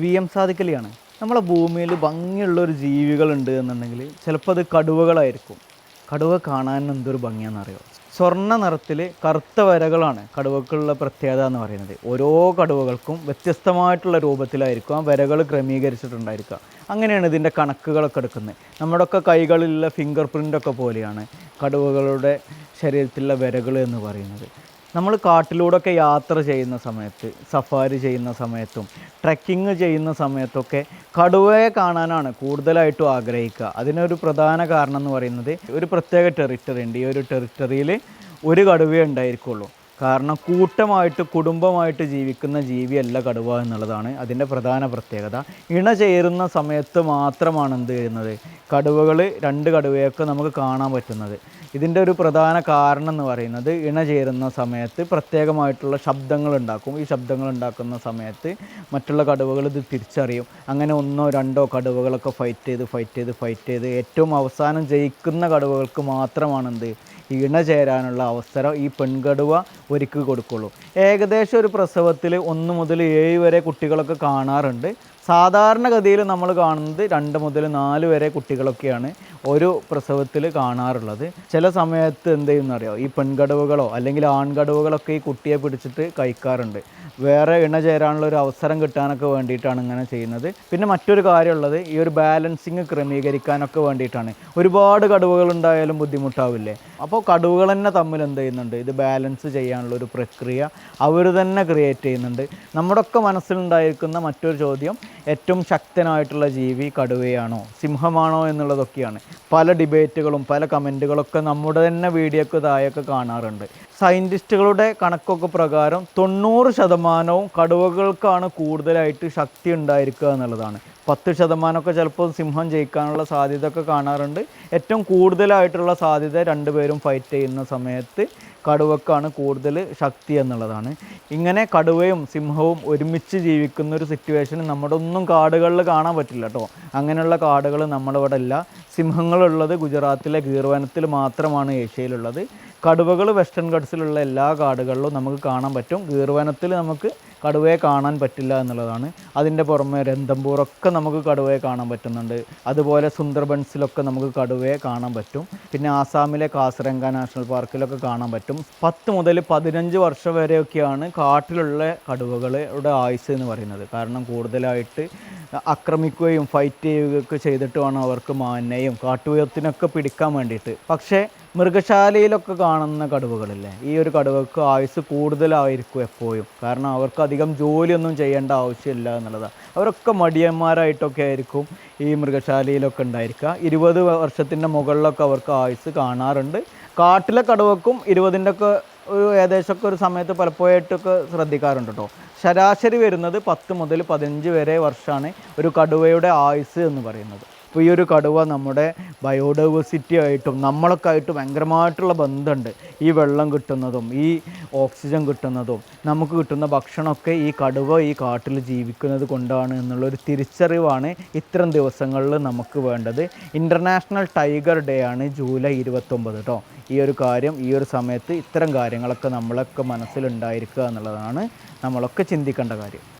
V M സാദിക്കലിയാണ് നമ്മളെ ഭൂമിയിൽ ഭംഗിയുള്ള ഒരു ജീവികളുണ്ട് എന്നുണ്ടെങ്കിൽ ചിലപ്പോൾ അത് കടുവകളായിരിക്കും. കടുവ കാണാൻ എന്തൊരു ഭംഗിയാണെന്നറിയോ? സ്വർണ നിറത്തിൽ കറുത്ത വരകളാണ് കടുവക്കുള്ള പ്രത്യേകത എന്ന് പറയുന്നത്. ഓരോ കടുവകൾക്കും വ്യത്യസ്തമായിട്ടുള്ള രൂപത്തിലായിരിക്കും ആ വരകൾ ക്രമീകരിച്ചിട്ടുണ്ടായിരിക്കുക. അങ്ങനെയാണ് ഇതിന്റെ കണക്കുകളൊക്കെ എടുക്കുന്നത്. നമ്മുടെയൊക്കെ കൈകളിലുള്ള ഫിംഗർ പ്രിന്റൊക്കെ പോലെയാണ് കടുവകളുടെ ശരീരത്തിലുള്ള വരകൾ എന്ന് പറയുന്നത്. നമ്മൾ കാട്ടിലൂടെയൊക്കെ യാത്ര ചെയ്യുന്ന സമയത്ത് സഫാരി ചെയ്യുന്ന സമയത്തും ട്രക്കിംഗ് ചെയ്യുന്ന സമയത്തൊക്കെ കടുവയെ കാണാനാണ് കൂടുതലായിട്ടും ആഗ്രഹിക്കുക. അതിനൊരു പ്രധാന കാരണം എന്ന് പറയുന്നത് ഒരു പ്രത്യേക ടെറിട്ടറി ഉണ്ട്. ഈ ഒരു ടെറിട്ടറിയിൽ ഒരു കടുവയേ ഉണ്ടായിരിക്കുള്ളൂ. കാരണം കൂട്ടമായിട്ട് കുടുംബമായിട്ട് ജീവിക്കുന്ന ജീവിയല്ല കടുവ എന്നുള്ളതാണ് അതിന്റെ പ്രധാന പ്രത്യേകത. ഇണ ചേരുന്ന സമയത്ത് മാത്രമാണ് എന്ത് ചെയ്യുന്നത്? കടുവകൾ രണ്ട് കടുവയൊക്കെ നമുക്ക് കാണാൻ പറ്റുന്നത്. ഇതിന്റെ ഒരു പ്രധാന കാരണം എന്ന് പറയുന്നത് ഇണ ചേരുന്ന സമയത്ത് പ്രത്യേകമായിട്ടുള്ള ശബ്ദങ്ങൾ ഉണ്ടാക്കും. ഈ ശബ്ദങ്ങൾ ഉണ്ടാക്കുന്ന സമയത്ത് മറ്റുള്ള കടുവകൾ ഇത് തിരിച്ചറിയും. അങ്ങനെ ഒന്നോ രണ്ടോ കടുവകളൊക്കെ ഫൈറ്റ് ചെയ്ത് ഫൈറ്റ് ചെയ്ത് ഫൈറ്റ് ചെയ്ത് ഏറ്റവും അവസാനം ജയിക്കുന്ന കടുവകൾക്ക് മാത്രമാണ് എന്ത് ഇണ ചേരാനുള്ള അവസരം ഈ പെൺകടുവ ഒരുക്കി കൊടുക്കുള്ളൂ. ഏകദേശം ഒരു പ്രസവത്തിൽ ഒന്ന് മുതൽ ഏഴ് വരെ കുട്ടികളൊക്കെ കാണാറുണ്ട്. സാധാരണഗതിയിൽ നമ്മൾ കാണുന്നത് രണ്ട് മുതൽ നാല് വരെ കുട്ടികളൊക്കെയാണ് ഒരു പ്രസവത്തിൽ കാണാറുള്ളത്. ചില സമയത്ത് എന്ത് ചെയ്യുന്നറിയോ? ഈ പെൺകടുവകളോ അല്ലെങ്കിൽ ആൺകടുവകളൊക്കെ ഈ കുട്ടിയെ പിടിച്ചിട്ട് കഴിക്കാറുണ്ട്. വേറെ ഇണ ചേരാനുള്ള ഒരു അവസരം കിട്ടാനൊക്കെ വേണ്ടിയിട്ടാണ് ഇങ്ങനെ ചെയ്യുന്നത്. പിന്നെ മറ്റൊരു കാര്യമുള്ളത് ഈ ഒരു ബാലൻസിങ് ക്രമീകരിക്കാനൊക്കെ വേണ്ടിയിട്ടാണ്. ഒരുപാട് കടുവകൾ ഉണ്ടായാലും ബുദ്ധിമുട്ടാവില്ലേ? അപ്പോൾ കടുവകൾ തന്നെ തമ്മിൽ എന്ത് ചെയ്യുന്നുണ്ട്? ഇത് ബാലൻസ് ചെയ്യാനുള്ള ഒരു പ്രക്രിയ അവർ തന്നെ ക്രിയേറ്റ് ചെയ്യുന്നുണ്ട്. നമ്മുടെയൊക്കെ മനസ്സിലുണ്ടായിരിക്കുന്ന മറ്റൊരു ചോദ്യം ഏറ്റവും ശക്തനായിട്ടുള്ള ജീവി കടുവയാണോ? സിംഹമാണോ എന്നുള്ളതൊക്കെയാണ്. പല ഡിബേറ്റുകളും പല കമന്റുകളൊക്കെ നമ്മുടെ തന്നെ വീഡിയോക്ക് താഴെയൊക്കെ കാണാറുണ്ട്. സയന്റിസ്റ്റുകളുടെ കണക്കൊക്കെ പ്രകാരം തൊണ്ണൂറ് ശതമാനവും കടുവകൾക്കാണ് കൂടുതലായിട്ട് ശക്തി ഉണ്ടായിരിക്കുക എന്നുള്ളതാണ്. പത്ത് ശതമാനമൊക്കെ ചിലപ്പോൾ സിംഹം ജയിക്കാനുള്ള സാധ്യത ഒക്കെ കാണാറുണ്ട്. ഏറ്റവും കൂടുതലായിട്ടുള്ള സാധ്യത രണ്ടുപേരും ഫൈറ്റ് ചെയ്യുന്ന സമയത്ത് കടുവക്കാണ് കൂടുതൽ ശക്തി എന്നുള്ളതാണ്. ഇങ്ങനെ കടുവയും സിംഹവും ഒരുമിച്ച് ജീവിക്കുന്ന ഒരു സിറ്റുവേഷൻ നമ്മുടെ ഒന്നും കാടുകളിൽ കാണാൻ പറ്റില്ല കേട്ടോ. അങ്ങനെയുള്ള കാടുകൾ നമ്മളിവിടെ ഇല്ല. സിംഹങ്ങളുള്ളത് ഗുജറാത്തിലെ ഗീർവനത്തിൽ മാത്രമാണ് ഏഷ്യയിലുള്ളത്. കടുവകൾ വെസ്റ്റേൺ ഗഡ്സിലുള്ള എല്ലാ കാടുകളിലും നമുക്ക് കാണാൻ പറ്റും. ഗീർവനത്തിൽ നമുക്ക് കടുവയെ കാണാൻ പറ്റില്ല എന്നുള്ളതാണ്. അതിന്റെ പുറമെ രന്തംപൂറൊക്കെ നമുക്ക് കടുവയെ കാണാൻ പറ്റുന്നുണ്ട്. അതുപോലെ സുന്ദർബൻസിലൊക്കെ നമുക്ക് കടുവയെ കാണാൻ പറ്റും. പിന്നെ ആസാമിലെ കാസിരംഗ നാഷണൽ പാർക്കിലൊക്കെ കാണാൻ പറ്റും. പത്ത് മുതൽ പതിനഞ്ച് വർഷം വരെയൊക്കെയാണ് കാട്ടിലുള്ള കടുവകളുടെ ആയുസ് എന്ന് പറയുന്നത്. കാരണം കൂടുതലായിട്ട് ആക്രമിക്കുകയും ഫൈറ്റ് ചെയ്യുകയൊക്കെ ചെയ്തിട്ട് വേണം അവർക്ക് മാനയും കാട്ടുപോത്തിനൊക്കെ പിടിക്കാൻ വേണ്ടിയിട്ട്. പക്ഷേ മൃഗശാലയിലൊക്കെ കാണുന്ന കടുവകളില്ലേ ഈ ഒരു കടുവക്ക് ആയുസ് കൂടുതലായിരിക്കും എപ്പോഴും. കാരണം അവർക്ക് അധികം ജോലിയൊന്നും ചെയ്യേണ്ട ആവശ്യമില്ല എന്നുള്ളതാണ്. അവരൊക്കെ മടിയന്മാരായിട്ടൊക്കെ ആയിരിക്കും ഈ മൃഗശാലയിലൊക്കെ ഉണ്ടായിരിക്കുക. ഇരുപത് വർഷത്തിന്റെ മുകളിലൊക്കെ അവർക്ക് ആയുസ് കാണാറുണ്ട്. കാട്ടിലെ കടുവക്കും ഇരുപതിന്റെ ഒക്കെ ഒരു ഏകദേശമൊക്കെ ഒരു സമയത്ത് പലപ്പോഴായിട്ടൊക്കെ ശ്രദ്ധിക്കാറുണ്ട് കേട്ടോ. ശരാശരി വരുന്നത് പത്ത് മുതൽ പതിനഞ്ച് വരെ വർഷമാണ് ഒരു കടുവയുടെ ആയുസ് എന്ന് പറയുന്നത്. അപ്പോൾ ഈ ഒരു കടുവ നമ്മുടെ ബയോഡൈവേഴ്സിറ്റി ആയിട്ടും നമ്മളൊക്കെ ആയിട്ട് ഭയങ്കരമായിട്ടുള്ള ബന്ധമുണ്ട്. ഈ വെള്ളം കിട്ടുന്നതും ഈ ഓക്സിജൻ കിട്ടുന്നതും നമുക്ക് കിട്ടുന്ന ഭക്ഷണമൊക്കെ ഈ കടുവ ഈ കാട്ടിൽ ജീവിക്കുന്നത് കൊണ്ടാണ് എന്നുള്ളൊരു തിരിച്ചറിവാണ് ഇത്തരം ദിവസങ്ങളിൽ നമുക്ക് വേണ്ടത്. ഇന്റർനാഷണൽ ടൈഗർ ഡേ ആണ് ജൂലൈ ഇരുപത്തൊമ്പത് കേട്ടോ ഈ ഒരു കാര്യം ഈ ഒരു സമയത്ത് ഇത്തരം കാര്യങ്ങളൊക്കെ നമ്മളൊക്കെ മനസ്സിലുണ്ടായിരിക്കുക എന്നുള്ളതാണ് നമ്മളൊക്കെ ചിന്തിക്കേണ്ട കാര്യം.